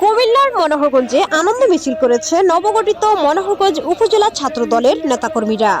কুমিল্লার মনোহরগঞ্জে আনন্দ মিছিল করেছে নবগঠিত মনোহরগঞ্জ উপজেলা ছাত্র দলের নেতাকর্মীরা।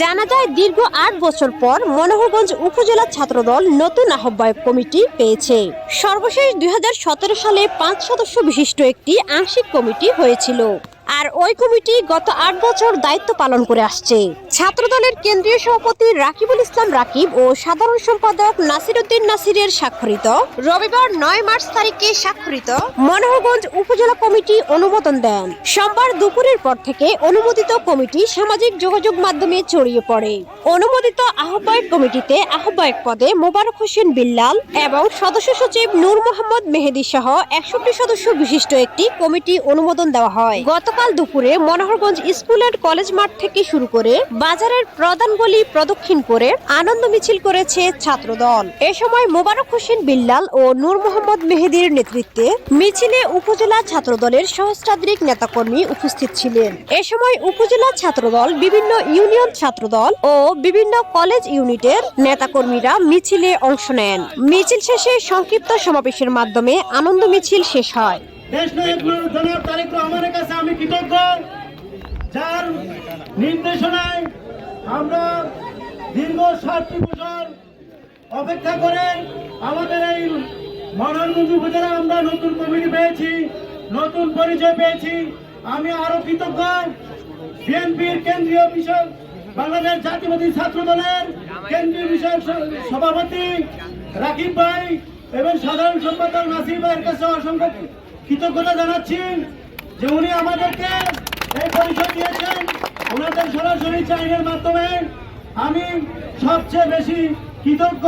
জানা যায়, দীর্ঘ আট বছর পর মনোহরগঞ্জ উপজেলা ছাত্রদল নতুন আহ্বায়ক কমিটি পেয়েছে। সর্বশেষ দুই হাজার সতেরো সালে পাঁচ সদস্য বিশিষ্ট একটি আংশিক কমিটি হয়েছিল। আর ওই কমিটি গত আট বছর দায়িত্ব পালন করে আসছে। ছাত্রদলের কেন্দ্রীয় সভাপতি রাকিবুল ইসলাম রাকিব ও সাধারণ সম্পাদক নাসিরউদ্দিন নাসিরের স্বাক্ষরিত। রবিবার নয় মার্চ তারিখে স্বাক্ষরিত মনোহরগঞ্জ উপজেলা কমিটি অনুমোদন দেন। সোমবার দুপুরের পর থেকে অনুমোদিত কমিটি সামাজিক যোগাযোগ মাধ্যমে ছড়িয়ে পড়ে। অনুমোদিত আহ্বায়ক কমিটিতে আহ্বায়ক পদে মোবারক হোসেন বিল্লাল এবং সদস্য সচিব নূর মোহাম্মদ মেহেদি সহ একষট্টি সদস্য বিশিষ্ট একটি কমিটি অনুমোদন দেওয়া হয়। গতকাল দুপুরে মনোহরগঞ্জ স্কুল অ্যান্ড কলেজ মাঠ থেকে শুরু করে বাজারের প্রধান গলি প্রদক্ষিণ করে আনন্দ মিছিল করেছে ছাত্রদল। এ সময় মোবারক হোসেন বিল্লাল ও নূর মোহাম্মদ মেহেদির নেতৃত্বে মিছিলে উপজেলা ছাত্রদলের সহস্রাধিক নেতাকর্মী উপস্থিত ছিলেন। এ সময় উপজেলা ছাত্রদল, বিভিন্ন ইউনিয়ন ছাত্রদল ও বিভিন্ন কলেজ ইউনিটের নেতাকর্মীরা মিছিলে অংশ নেন। মিছিল শেষে সংক্ষিপ্ত সমাবেশের মাধ্যমে আনন্দ মিছিল শেষ হয়। দেশ নায়ক জনাব তারেক রহমানের কাছে আমি কৃতজ্ঞ। যার নির্দেশনায় আমরা দীর্ঘ ষাটটি বছর অপেক্ষা করে আমাদের এই মনোরঞ্জ উপজেলা আমরা নতুন কমিটি পেয়েছি, নতুন পরিচয় পেয়েছি। আমি আরও কৃতজ্ঞ। বিএনপির কেন্দ্রীয় বিষয় বাংলাদেশ জাতীয়বাদী ছাত্র দলের কেন্দ্রীয় বিষয়ক সভাপতি রাকিব ভাই এবং সাধারণ সম্পাদক নাসির ভাইয়ের কাছে অসংখ্য কৃতজ্ঞতা জানাচ্ছি যে উনি আমাদেরকে এই পরিচয় দিয়েছেন। ওনাদের সরাসরি চাইনের মাধ্যমে আমি সবচেয়ে বেশি কৃতজ্ঞ,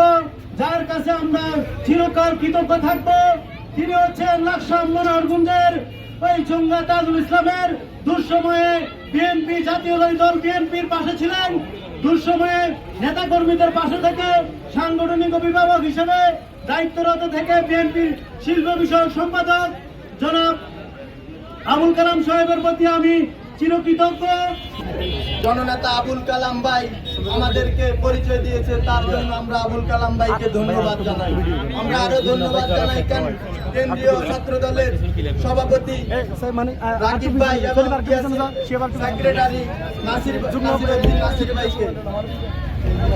যার কাছে আমরা চিরকাল কৃতজ্ঞ থাকব। তিনি হচ্ছেন লাকসাম মনোহরগুঞ্জের ওই চঙ্গা তাজুল ইসলামের দুঃসময়ে বিএনপি জাতীয় দল বিএনপির পাশে ছিলেন। দুঃসময়ে নেতা কর্মীদের পাশে থেকে সাংগঠনিক অভিভাবক হিসেবে দায়িত্বরত থেকে বিএনপির শিল্প বিষয়ক সম্পাদক জনাব আবুল কালাম সাহেবের প্রতি আমি চিরকৃতজ্ঞ। জননেতা আবুল কালাম ভাই আমাদেরকে পরিচয় দিয়েছে, তার জন্য আমরা আবুল কালাম ভাইকে ধন্যবাদ জানাই। আমরা আরও ধন্যবাদ জানাই কেন- কেন্দ্রীয় ছাত্র দলের সভাপতি রাকিব ভাই এবং সেক্রেটারি নাসির নাসির ভাইকে।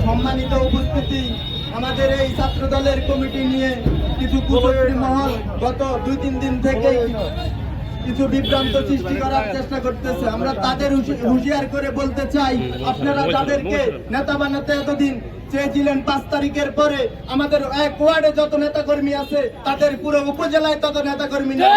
সম্মানিত উপস্থিতি আমাদের এই ছাত্র দলের কমিটি নিয়ে কিছু কুচক্রী মহল গত দুই, তিন দিন থেকে কিছু বিভ্রান্ত সৃষ্টি করার চেষ্টা করতেছে। আমরা তাদের হুঁশি- হুঁশিয়ার করে বলতে চাই, আপনারা তাদেরকে নেতা বানাতে এতদিন চেয়েছিলেন, পাঁচ তারিখের পরে আমাদের এক ওয়ার্ডে যত নেতা কর্মী আছে, তাদের পুরো উপজেলায় তত নেতা কর্মী নেই।